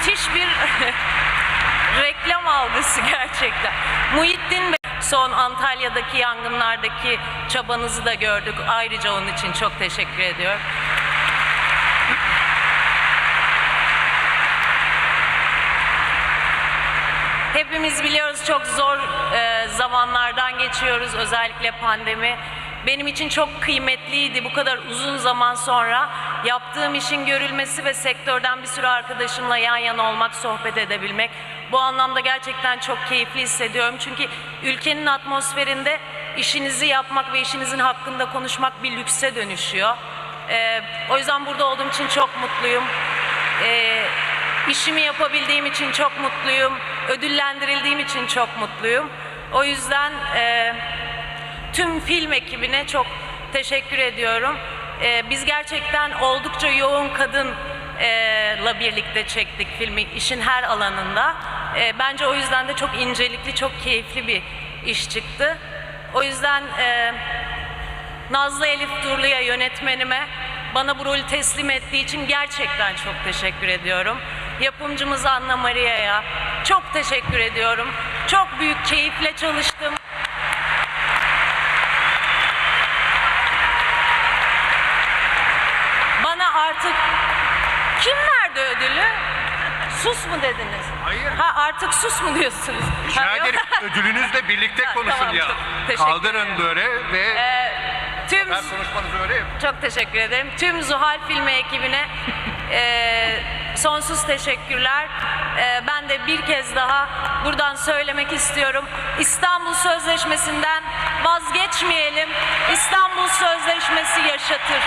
müthiş bir reklam algısı gerçekten. Muhittin Bey son Antalya'daki yangınlardaki çabanızı da gördük. Ayrıca onun için çok teşekkür ediyorum. Hepimiz biliyoruz çok zor e, zamanlardan geçiyoruz özellikle pandemi. Benim için çok kıymetliydi bu kadar uzun zaman sonra yaptığım işin görülmesi ve sektörden bir sürü arkadaşımla yan yana olmak, sohbet edebilmek. Bu anlamda gerçekten çok keyifli hissediyorum. Çünkü ülkenin atmosferinde işinizi yapmak ve işinizin hakkında konuşmak bir lükse dönüşüyor. E, o yüzden burada olduğum için çok mutluyum. E, İşimi yapabildiğim için çok mutluyum. Ödüllendirildiğim için çok mutluyum. O yüzden e, tüm film ekibine çok teşekkür ediyorum. E, biz gerçekten oldukça yoğun kadınla birlikte çektik filmi işin her alanında. E, bence o yüzden de çok incelikli, çok keyifli bir iş çıktı. O yüzden e, Nazlı Elif Durlu'ya yönetmenime bana bu rolü teslim ettiği için gerçekten çok teşekkür ediyorum. Yapımcımız Anna Maria'ya çok teşekkür ediyorum. Çok büyük keyifle çalıştım. Bana artık kim verdi ödülü? Sus mu dediniz? Hayır. Ha artık sus mu diyorsunuz? Rica Ha, yok. ederim ödülünüzle birlikte Ha, konuşun tamam, ya. çok teşekkür Kaldırın ederim. böyle ve Tüm ben konuşmanızı öyle. Çok teşekkür ederim. Tüm Zuhal Filmi ekibine e, sonsuz teşekkürler. E, ben de bir kez daha buradan söylemek istiyorum. İstanbul Sözleşmesi'nden vazgeçmeyelim. İstanbul Sözleşmesi yaşatır.